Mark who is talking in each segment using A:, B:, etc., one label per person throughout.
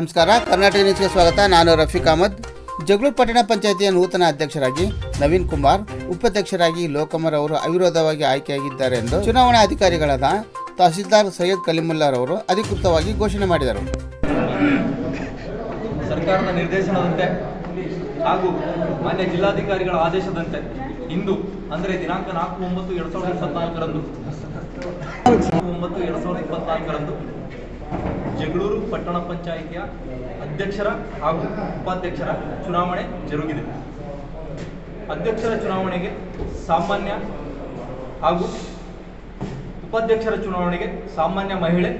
A: ನಮಸ್ಕಾರ, ಕರ್ನಾಟಕ ನ್ಯೂಸ್ಗೆ ಸ್ವಾಗತ. ನಾನು ರಫೀಕ್ ಅಹಮದ್. ಜಗಳೂರು ಪಟ್ಟಣ ಪಂಚಾಯಿತಿಯ ನೂತನ ಅಧ್ಯಕ್ಷರಾಗಿ ನವೀನ್ ಕುಮಾರ್, ಉಪಾಧ್ಯಕ್ಷರಾಗಿ ಲೋಕಮರ್ ಅವರು ಅವಿರೋಧವಾಗಿ ಆಯ್ಕೆಯಾಗಿದ್ದಾರೆ ಎಂದು ಚುನಾವಣಾ ಅಧಿಕಾರಿಗಳಾದ ತಹಸೀಲ್ದಾರ್ ಸೈಯದ್ ಕಲಿಮುಲ್ಲಾರವರು ಅಧಿಕೃತವಾಗಿ ಘೋಷಣೆ ಮಾಡಿದರು.
B: ಸರ್ಕಾರದ ನಿರ್ದೇಶನದಂತೆ ಹಾಗೂ ಮಾನ್ಯ ಜಿಲ್ಲಾಧಿಕಾರಿಗಳ ಆದೇಶದಂತೆ ಇಂದು, ಅಂದರೆ ದಿನಾಂಕ ನಾಲ್ಕು ಒಂಬತ್ತು ಎರಡು ಸಾವಿರದ ಇಪ್ಪತ್ನಾಲ್ಕರಂದು, ನಾಲ್ಕು ಒಂಬತ್ತು ಎರಡು ಸಾವಿರದ ಇಪ್ಪತ್ನಾಲ್ಕರಂದು ಜಗಳೂರು ಪಟ್ಟಣ ಪಂಚಾಯಿತಿಯ ಅಧ್ಯಕ್ಷರ ಹಾಗೂ ಉಪಾಧ್ಯಕ್ಷರ ಚುನಾವಣೆ ಜರುಗಿದೆ. ಅಧ್ಯಕ್ಷರ ಚುನಾವಣೆಗೆ ಸಾಮಾನ್ಯ ಹಾಗೂ ಉಪಾಧ್ಯಕ್ಷರ ಚುನಾವಣೆಗೆ ಸಾಮಾನ್ಯ ಮಹಿಳೆ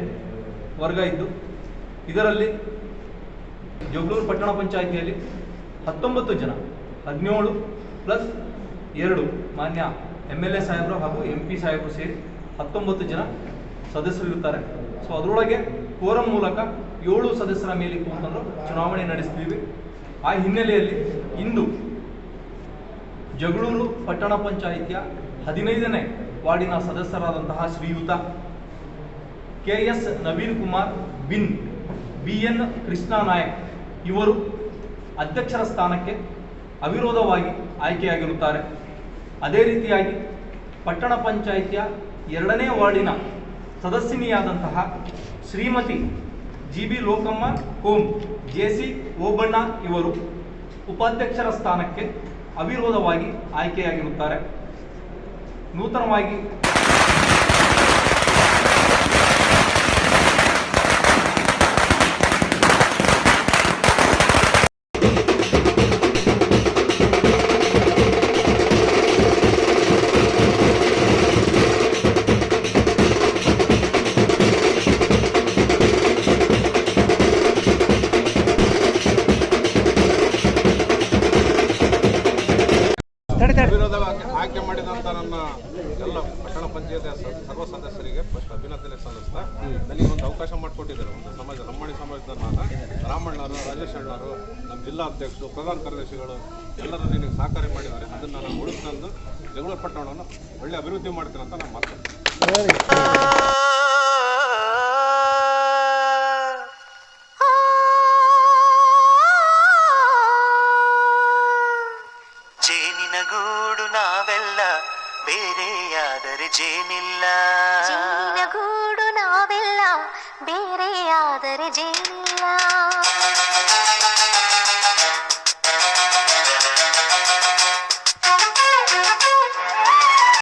B: ವರ್ಗ ಇದ್ದು, ಇದರಲ್ಲಿ ಜಗಳೂರು ಪಟ್ಟಣ ಪಂಚಾಯಿತಿಯಲ್ಲಿ ಹತ್ತೊಂಬತ್ತು ಜನ, ಹದಿನೇಳು ಪ್ಲಸ್ ಎರಡು ಮಾನ್ಯ ಎಂ ಎಲ್ ಎ ಸಾಹೇಬರು ಹಾಗೂ ಎಂ ಪಿ ಸಾಹೇಬರು ಸೇರಿ ಹತ್ತೊಂಬತ್ತು ಜನ ಸದಸ್ಯರಿರುತ್ತಾರೆ. ಸೊ ಅದರೊಳಗೆ ಕೋರಂ ಮೂಲಕ ಏಳು ಸದಸ್ಯರ ಮೇಲೆ ಕೂತ್ಕೊಂಡು ಚುನಾವಣೆ ನಡೆಸ್ತೀವಿ. ಆ ಹಿನ್ನೆಲೆಯಲ್ಲಿ ಇಂದು ಜಗಳೂರು ಪಟ್ಟಣ ಪಂಚಾಯಿತಿಯ ಹದಿನೈದನೇ ವಾರ್ಡಿನ ಸದಸ್ಯರಾದಂತಹ ಶ್ರೀಯುತ ಕೆ ಎಸ್ ನವೀನ್ ಕುಮಾರ್ ಬಿನ್ ಬಿ ಎನ್ ಕೃಷ್ಣ ನಾಯಕ್ ಇವರು ಅಧ್ಯಕ್ಷರ ಸ್ಥಾನಕ್ಕೆ ಅವಿರೋಧವಾಗಿ ಆಯ್ಕೆಯಾಗಿರುತ್ತಾರೆ. ಅದೇ ರೀತಿಯಾಗಿ ಪಟ್ಟಣ ಪಂಚಾಯಿತಿಯ ಎರಡನೇ ವಾರ್ಡಿನ ಸದಸ್ಯನಿಯಾದಂತಹ ಶ್ರೀಮತಿ ಜಿ ಬಿ ಲೋಕಮ್ಮ ಕೋಮ್ ಜೆ ಸಿ ಓಬಣ್ಣ ಇವರು ಉಪಾಧ್ಯಕ್ಷರ ಸ್ಥಾನಕ್ಕೆ ಅವಿರೋಧವಾಗಿ ಆಯ್ಕೆಯಾಗಿರುತ್ತಾರೆ. ನೂತನವಾಗಿ
C: ಅವಿರೋಧವಾಗಿ ಆಯ್ಕೆ ಮಾಡಿದಂಥ ನನ್ನ ಎಲ್ಲ ಪಟ್ಟಣ ಪಂಚಾಯತ್ ಸರ್ವ ಸದಸ್ಯರಿಗೆ ಫಸ್ಟ್ ಅಭಿನಂದನೆ ಸಲ್ಲಿಸ್ತಾ ನನಗೆ ಒಂದು ಅವಕಾಶ ಮಾಡಿಕೊಟ್ಟಿದ್ದಾರೆ. ಒಂದು ಸಮಾಜ ಲಂಬಾಣಿ ಸಮಾಜದ ನಾನು ರಾಮಣ್ಣರು ರಾಜೇಶ್ ಅಣ್ಣರು ನಮ್ಮ ಜಿಲ್ಲಾ ಅಧ್ಯಕ್ಷರು ಪ್ರಧಾನ ಕಾರ್ಯದರ್ಶಿಗಳು ಎಲ್ಲರೂ ನಿನಗೆ ಸಹಕಾರ ಮಾಡಿದ್ದಾರೆ. ಅದನ್ನು ನಾನು ಉಳಿಸ್ಕೊಂಡು ಜಗಳೂರು ಪಟ್ಟಣವನ್ನು ಒಳ್ಳೆ ಅಭಿವೃದ್ಧಿ ಮಾಡ್ತೀನಿ ಅಂತ ನಾನು ಮಾತು
D: ಜೇನಿನ ಗೂಡು ನಾವೆಲ್ಲ ಬೇರೆಯಾದರೆ ಜೇನಿಲ್ಲ
E: ಜೇನಿನ ಗೂಡು ನಾವೆಲ್ಲ ಬೇರೆಯಾದರೆ ಜೇನಿಲ್ಲ